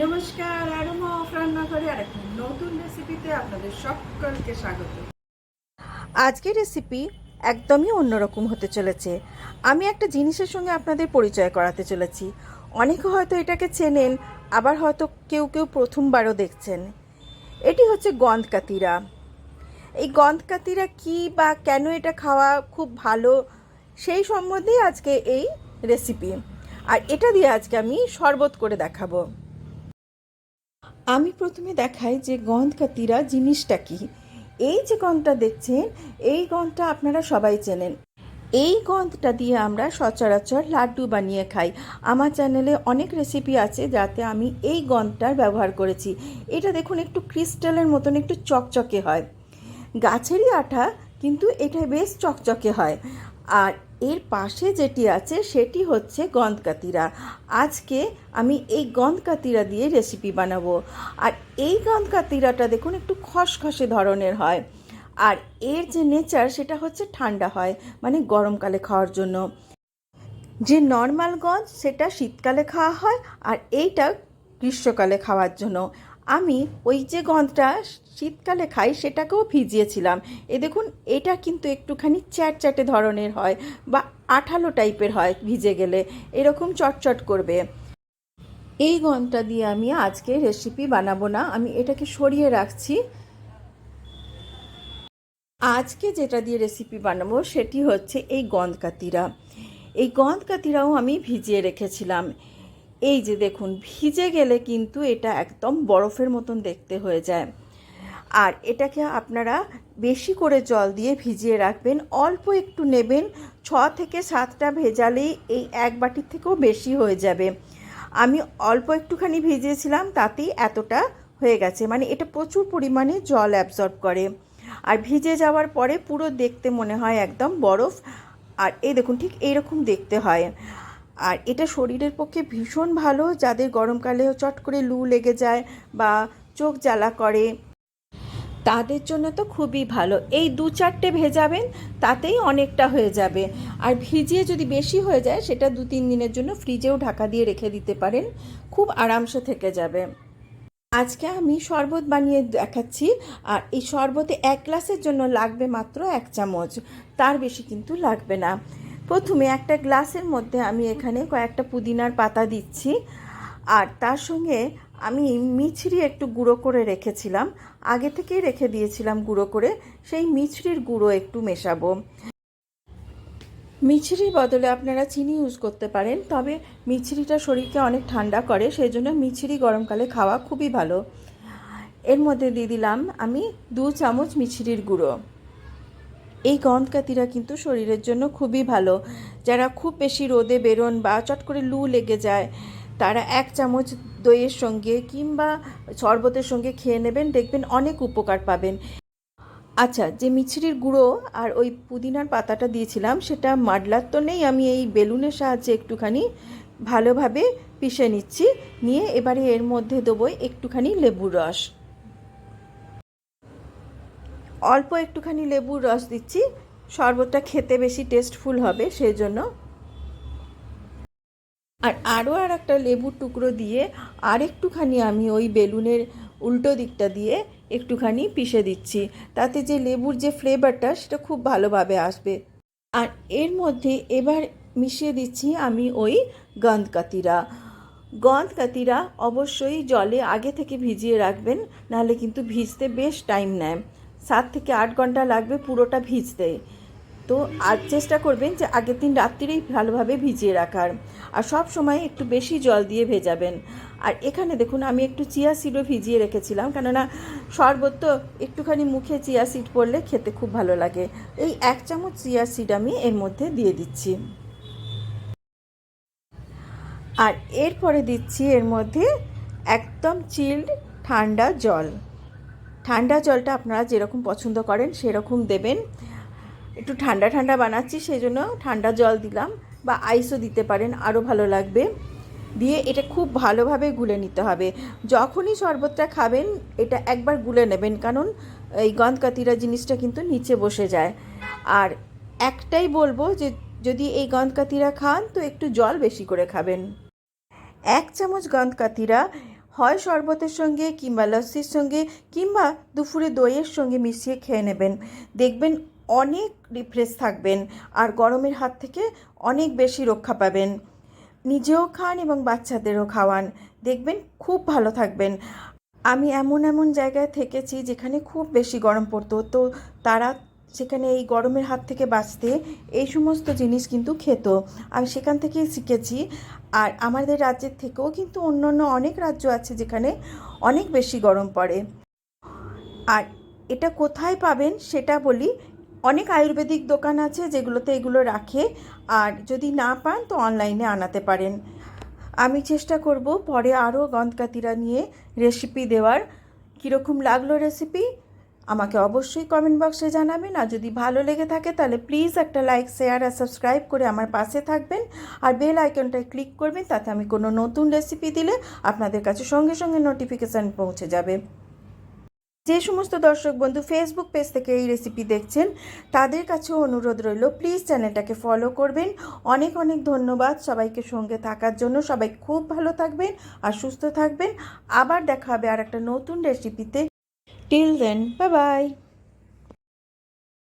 নমস্কার আরমা অফ রান্নাঘরে আর নতুন রেসিপিতে আপনাদের সকলকে স্বাগত। আজকের রেসিপি একদমই অন্যরকম হতে চলেছে। আমি একটা জিনিসের সঙ্গে আপনাদের পরিচয় করাতে চলেছি। অনেকে হয়তো এটাকে চেনেন, আবার হয়তো কেউ কেউ প্রথমবারও দেখছেন। এটি হচ্ছে গন্ধকাতিরা। এই গন্ধকাতিরা কি বা কেন এটা খাওয়া খুব ভালো, সেই সম্বন্ধেই আজকে এই রেসিপি আর এটা দিয়ে আজকে আমি শরবত করে দেখাবো। আমি প্রথমে দেখাই যে গন্ধকাতিরা জিনিসটা কি। এই যে গন্ধটা দেখছেন, এই গন্ধটা আপনারা সবাই চেনেন। এই গন্ধটা দিয়ে আমরা সচরাচর লাড্ডু বানিয়ে খাই। আমার চ্যানেলে অনেক রেসিপি আছে যাতে আমি এই গন্ধটার ব্যবহার করেছি। এটা দেখুন, একটু ক্রিস্টালের মতন, একটু চকচকে হয়। গাছেরই আঠা, কিন্তু এটা বেশ চকচকে হয়। আর এর পাশে যেটি আছে সেটি হচ্ছে গন্ধকাতিরা। আজকে আমি এই গন্ধকাতিরা দিয়ে রেসিপি বানাবো। আর এই গন্ধকাতিরাটা দেখুন একটু খসখসে ধরনের হয়। আর এর যে নেচার সেটা হচ্ছে ঠান্ডা হয় মানে গরমকালে খাওয়ার জন্য। যে নর্মাল গন্ধ সেটা শীতকালে খাওয়া হয় আর এইটা গ্রীষ্মকালে খাওয়ার জন্য। আমি ওই যে গন্ধটা শীতকালে খাই সেটাকেও ভিজিয়েছিলাম। এ দেখুন, এটা কিন্তু একটুখানি চ্যাটচ্যাটে ধরনের হয় বা আঠালো টাইপের হয় ভিজে গেলে। এরকম চটচট করবে। এই গন্ধটা দিয়ে আমি আজকে রেসিপি বানাবো না, আমি এটাকে সরিয়ে রাখছি। আজকে যেটা দিয়ে রেসিপি বানাবো সেটি হচ্ছে এই গন্ধকাতিরা এই গন্ধকাতিরাও আমি ভিজিয়ে রেখেছিলাম। এই যে দেখুন, ভিজে গেলে কিন্তু এটা একদম বরফের মতন দেখতে হয়ে যায়। আর এটাকে আপনারা বেশি করে জল দিয়ে ভিজিয়ে রাখবেন। অল্প একটু নেবেন, ছ থেকে সাতটা ভেজালেই এই এক বাটির থেকেও বেশি হয়ে যাবে। আমি অল্প একটুখানি ভিজিয়েছিলাম, তাতেই এতটা হয়ে গেছে। মানে এটা প্রচুর পরিমাণে জল অ্যাবজর্ব করে। আর ভিজে যাওয়ার পরে পুরো দেখতে মনে হয় একদম বরফ। আর এই দেখুন, ঠিক এইরকম দেখতে হয়। আর এটা শরীরের পক্ষে ভীষণ ভালো, যাদের গরমকালে চট করে লু লেগে যায় বা চোখ জ্বালা করে। তাদের জন্য তো খুবই ভালো। এই দু চারটে ভেজাবেন, তাতেই অনেকটা হয়ে যাবে। আর ভিজিয়ে যদি বেশি হয়ে যায়, সেটা দু তিন দিনের জন্য ফ্রিজেও ঢাকা দিয়ে রেখে দিতে পারেন। খুব আরামসে থেকে যাবে। আজকে আমি শরবত বানিয়ে দেখাচ্ছি। আর এই শরবতে এক গ্লাসের জন্য লাগবে মাত্র এক চামচ। তার বেশি কিন্তু লাগবে না। প্রথমে একটা গ্লাসের মধ্যে আমি এখানে কয়েকটা পুদিনার পাতা দিচ্ছি, আর তার সঙ্গে আমি মিছরি একটু গুঁড়ো করে রেখেছিলাম। আগে থেকেই রেখে দিয়েছিলাম গুঁড়ো করে, সেই মিছরির গুঁড়ো একটু মেশাবো। মিছরির বদলে আপনারা চিনি ইউজ করতে পারেন, তবে মিছরিটা শরীরকে অনেক ঠান্ডা করে সেই জন্য মিছরি গরমকালে খাওয়া খুবই ভালো। এর মধ্যে দিয়ে দিলাম আমি দু চামচ মিছরির গুঁড়ো। এই গন্ধকাতিরা কিন্তু শরীরের জন্য খুবই ভালো। যারা খুব বেশি রোদে বেরোন বা চট করে লু লেগে যায়, তারা এক চামচ দইয়ের সঙ্গে কিংবা শরবতের সঙ্গে খেয়ে নেবেন, দেখবেন অনেক উপকার পাবেন। আচ্ছা যে মিছরির গুঁড়ো আর ওই পুদিনার পাতাটা দিয়েছিলাম, সেটা মাডলার তো নেই, আমি এই বেলুনের সাহায্যে একটুখানি ভালোভাবে পিষে নিচ্ছি। নিয়ে এবারে এর মধ্যে দেবো একটুখানি লেবুর রস। অল্প একটুখানি লেবুর রস দিচ্ছি। শরবতটা খেতে বেশি টেস্টফুল হবে সেই জন্য আর আরও আর একটা লেবুর টুকরো দিয়ে আর একটুখানি আমি ওই বেলুনের উল্টো দিকটা দিয়ে একটুখানি পিষে দিচ্ছি। তাতে যে লেবুর যে ফ্লেভারটা সেটা খুব ভালোভাবে আসবে। আর এর মধ্যে এবার মিশিয়ে দিচ্ছি আমি ওই গন্ধকাতিরা গন্ধকাতিরা অবশ্যই জলে আগে থেকে ভিজিয়ে রাখবেন, নাহলে কিন্তু ভিজতে বেশ টাইম নেয়। সাত থেকে আট ঘণ্টা লাগবে পুরোটা ভিজতে। তো আর চেষ্টা করবেন যে আগের দিন রাত্রিরেই ভালোভাবে ভিজিয়ে রাখার। আর সব সময় একটু বেশি জল দিয়ে ভেজাবেন। আর এখানে দেখুন, আমি একটু চিয়া সিডও ভিজিয়ে রেখেছিলাম। কেননা শরবত তো একটুখানি মুখে চিয়া সিড পড়লে খেতে খুব ভালো লাগে। এই এক চামচ চিয়া সিড আমি এর মধ্যে দিয়ে দিচ্ছি। আর এরপরে দিচ্ছি এর মধ্যে একদম চিল্ড ঠান্ডা জল। ঠান্ডা জলটা আপনারা যেরকম পছন্দ করেন, সেরকম দেবেন। একটু ঠান্ডা ঠান্ডা বানাচ্ছি, সেই জন্য ঠান্ডা জল দিলাম বা আইসও দিতে পারেন, আরও ভালো লাগবে। দিয়ে এটা খুব ভালোভাবে গুলে নিতে হবে। যখনই শরবতটা খাবেন, এটা একবার গুলে নেবেন, কারণ এই গন্ধকাতিরা জিনিসটা কিন্তু নিচে বসে যায়। আর একটাই বলব যে, যদি এই গন্ধকাতিরা খান, তো একটু জল বেশি করে খাবেন। এক চামচ গন্ধকাতিরা হয় শরবতের সঙ্গে কিংবা লস্যির সঙ্গে কিংবা দুপুরে দইয়ের সঙ্গে মিশিয়ে খেয়ে নেবেন। দেখবেন অনেক রিফ্রেশ থাকবেন আর গরমের হাত থেকে অনেক বেশি রক্ষা পাবেন। নিজেও খান এবং বাচ্চাদেরও খাওয়ান। দেখবেন খুব ভালো থাকবেন। আমি এমন এমন জায়গায় থেকেছি যেখানে খুব বেশি গরম পড়তো। তো তারা সেখানে এই গরমের হাত থেকে বাঁচতে এই সমস্ত জিনিস কিন্তু খেত। আমি সেখান থেকেই শিখেছি। আর আমাদের রাজ্যের থেকেও কিন্তু অন্য অন্য অনেক রাজ্য আছে যেখানে অনেক বেশি গরম পড়ে। আর এটা কোথায় পাবেন সেটা বলি, অনেক আয়ুর্বেদিক দোকান আছে যেগুলোতে এগুলো রাখে। আর যদি না পান তো অনলাইনে আনাতে পারেন। আমি চেষ্টা করব পরে আরও গন্ধকাতিরা নিয়ে রেসিপি দেওয়ার। কীরকম লাগল রেসিপি আমাকে অবশ্যই কমেন্ট বক্সে জানাবেন। আর যদি ভালো লেগে থাকে, তাহলে প্লিজ একটা লাইক শেয়ার আর সাবস্ক্রাইব করে আমার পাশে থাকবেন। আর বেল আইকনটায় ক্লিক করবেন, তাতে আমি কোনো নতুন রেসিপি দিলে আপনাদের কাছে সঙ্গে সঙ্গে নোটিফিকেশান পৌঁছে যাবে। যে সমস্ত দর্শক বন্ধু ফেসবুক পেজ থেকে এই রেসিপি দেখছেন, তাদের কাছেও অনুরোধ রইল প্লিজ চ্যানেলটাকে ফলো করবেন। অনেক অনেক ধন্যবাদ সবাইকে সঙ্গে থাকার জন্য। সবাই খুব ভালো থাকবেন আর সুস্থ থাকবেন। আবার দেখা হবে আর একটা নতুন রেসিপিতে Till then, bye bye.